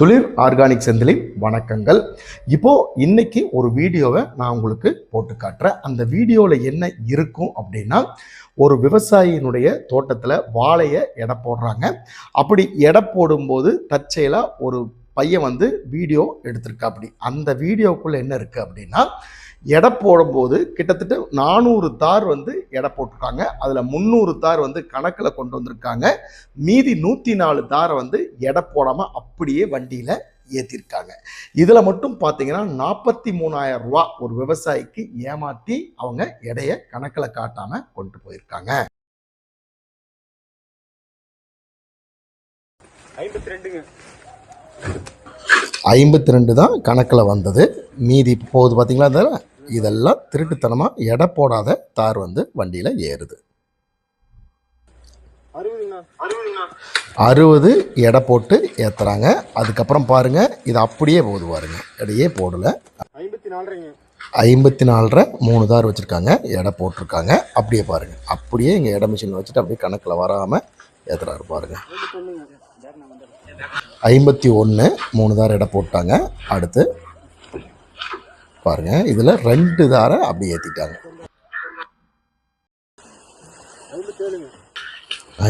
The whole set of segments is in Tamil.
துளிர் ஆர்கானிக் செந்திலை வணக்கங்கள். இப்போ இன்னைக்கு ஒரு வீடியோவை நான் உங்களுக்கு போட்டு காட்டுறேன். அந்த வீடியோவில் என்ன இருக்கும் அப்படின்னா ஒரு விவசாயியினுடைய தோட்டத்தில் வாழையை எடை போடுறாங்க. அப்படி எடை போடும்போது தற்செயலாக ஒரு பையன் வந்து வீடியோ எடுத்திருக்காப்படி. அந்த வீடியோக்குள்ளே என்ன இருக்குது அப்படின்னா எடை போடும்போது கிட்டத்தட்ட நானூறு தார் வந்து எடை போட்டிருக்காங்க. அதில் முந்நூறு தார் வந்து கணக்கில் கொண்டு வந்திருக்காங்க. மீதி நூற்றி நாலு தாரை வந்து எடை போடாமல் அப்படியே வண்டியில் ஏற்றிருக்காங்க இதில் மட்டும் பார்த்தீங்கன்னா நாற்பத்தி மூணாயிரம் ரூபா ஒரு விவசாயிக்கு ஏமாற்றி அவங்க எடையை கணக்கில் காட்டாமல் கொண்டு போயிருக்காங்க. ஐம்பத்தி ரெண்டுங்க. ஐம்பத்தி ரெண்டு தான் கணக்கில் வந்தது. மீதி போகுது பார்த்தீங்களா இந்த இதெல்லாம் திருட்டுத்தனமாக எடை போடாத தார் வந்து வண்டியில் ஏறுது. அறுபது எடை போட்டு ஏற்றுறாங்க அதுக்கப்புறம் பாருங்கள் இது அப்படியே போகுது பாருங்க. எடையே போடலை. ஐம்பத்தி ஐம்பத்தி நாலரை மூணு தார் வச்சுருக்காங்க எடை போட்டிருக்காங்க. அப்படியே பாருங்கள் அப்படியே இங்கே எடை மிஷின் வச்சுட்டு அப்படியே கணக்கில் வராமல் ஏற்றுறாரு பாருங்கள் ஐம்பத்தி ஒன்று மூணு தார் எடை போட்டாங்க. அடுத்து பாருங்கள் இதில் ரெண்டு தாரை அப்படியே ஏற்றிட்டாங்க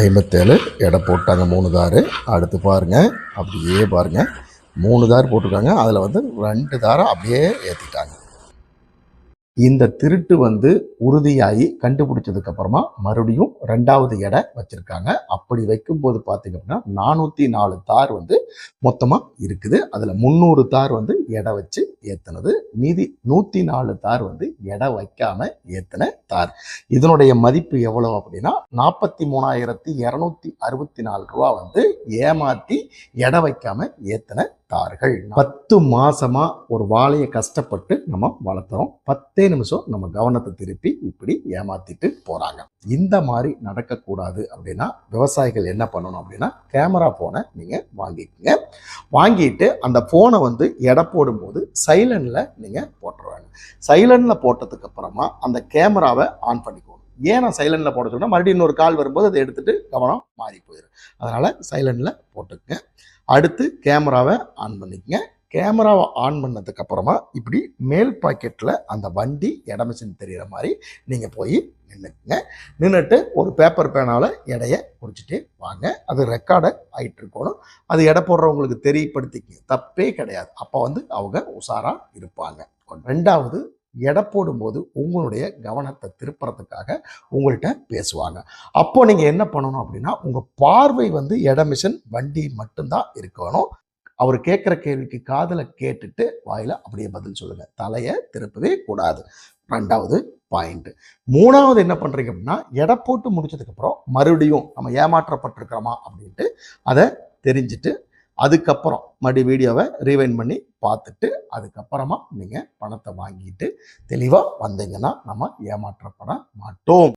ஐம்பத்தேழு எடை போட்டாங்க மூணு தார். அடுத்து பாருங்கள் அப்படியே பாருங்கள் மூணு தார் போட்டிருக்காங்க. அதில் வந்து ரெண்டு தாரை அப்படியே ஏற்றிட்டாங்க இந்த திருட்டு வந்து உறுதியாகி கண்டுபிடிச்சதுக்கு அப்புறமா மறுபடியும் ரெண்டாவது எடை வச்சிருக்காங்க. அப்படி வைக்கும்போது பார்த்தீங்க அப்படின்னா நானூற்றி நாலு தார் வந்து மொத்தமாக இருக்குது. அதில் முந்நூறு தார் வந்து எடை வச்சு ஏற்றுனது மீதி நூற்றி நாலு தார் வந்து எடை வைக்காம ஏற்றின தார். இதனுடைய மதிப்பு எவ்வளோ அப்படின்னா நாற்பத்தி மூணாயிரத்தி இரநூத்தி அறுபத்தி நாலு ரூபா வந்து ஏமாற்றி எடை வைக்காம ஏற்றின தார்கள். பத்து மாசமா ஒரு வாழையை கஷ்டப்பட்டு நம்ம வளர்த்துறோம். பத்தே நிமிஷம் நம்ம கவனத்தை திருப்பி இப்படி ஏமாத்திட்டு போறாங்க. இந்த மாதிரி நடக்கக்கூடாது அப்படின்னா விவசாயிகள் என்ன பண்ணணும் அப்படின்னா கேமரா ஃபோனை நீங்கள் வாங்கிக்கோங்க. வாங்கிட்டு அந்த ஃபோனை வந்து எடை போடும்போது சைலண்டில் நீங்கள் போட்டுருவாங்க. சைலண்டில் போட்டதுக்கு அப்புறமா அந்த கேமராவை ஆன் பண்ணிக்கோங்க. ஏன் நான் சைலண்டில் போட சொன்னால் மறுபடியும் இன்னொரு கால் வரும்போது அதை எடுத்துகிட்டு கவனம் மாறி போயிடும் அதனால் சைலண்டில் போட்டுக்கங்க. அடுத்து கேமராவை ஆன் பண்ணிக்கங்க. கேமராவை ஆன் பண்ணதுக்கு அப்புறமா இப்படி மேல் பாக்கெட்டில் அந்த வண்டி இட தெரிகிற மாதிரி நீங்கள் போய் நின்றுக்குங்க நின்றுட்டு ஒரு பேப்பர் பேனால் எடையை குறிச்சிட்டு வாங்க. அது ரெக்கார்டை ஆகிட்டு இருக்கணும். அது எடை போடுறவங்களுக்கு தெரியப்படுத்திக்க தப்பே கிடையாது. அப்போ வந்து அவங்க உஷாராக இருப்பாங்க. ரெண்டாவது எடை போடும்போது உங்களுடைய கவனத்தை திருப்புறதுக்காக உங்கள்கிட்ட பேசுவாங்க. அப்போ நீங்கள் என்ன பண்ணணும் அப்படின்னா உங்கள் பார்வை வந்து எடமிஷன் வண்டி மட்டும்தான் இருக்கணும். அவர் கேட்குற கேள்விக்கு காதில் கேட்டுட்டு வாயில் அப்படியே பதில் சொல்லுங்கள் தலையை திருப்பவே கூடாது. ரெண்டாவது பாயிண்ட் மூணாவது என்ன பண்ணுறீங்க அப்படின்னா எடை போட்டு முடிச்சதுக்கப்புறம் மறுபடியும் நம்ம ஏமாற்றப்பட்டிருக்கிறோமா அப்படின்ட்டு அதை தெரிஞ்சுட்டு அதுக்கப்புறம் மறுபடி வீடியோவை ரீவைண்ட் பண்ணி பார்த்துட்டு அதுக்கப்புறமா நீங்கள் பணத்தை வாங்கிட்டு தெளிவாக வந்தீங்கன்னா நம்ம ஏமாற்றப்பட மாட்டோம்.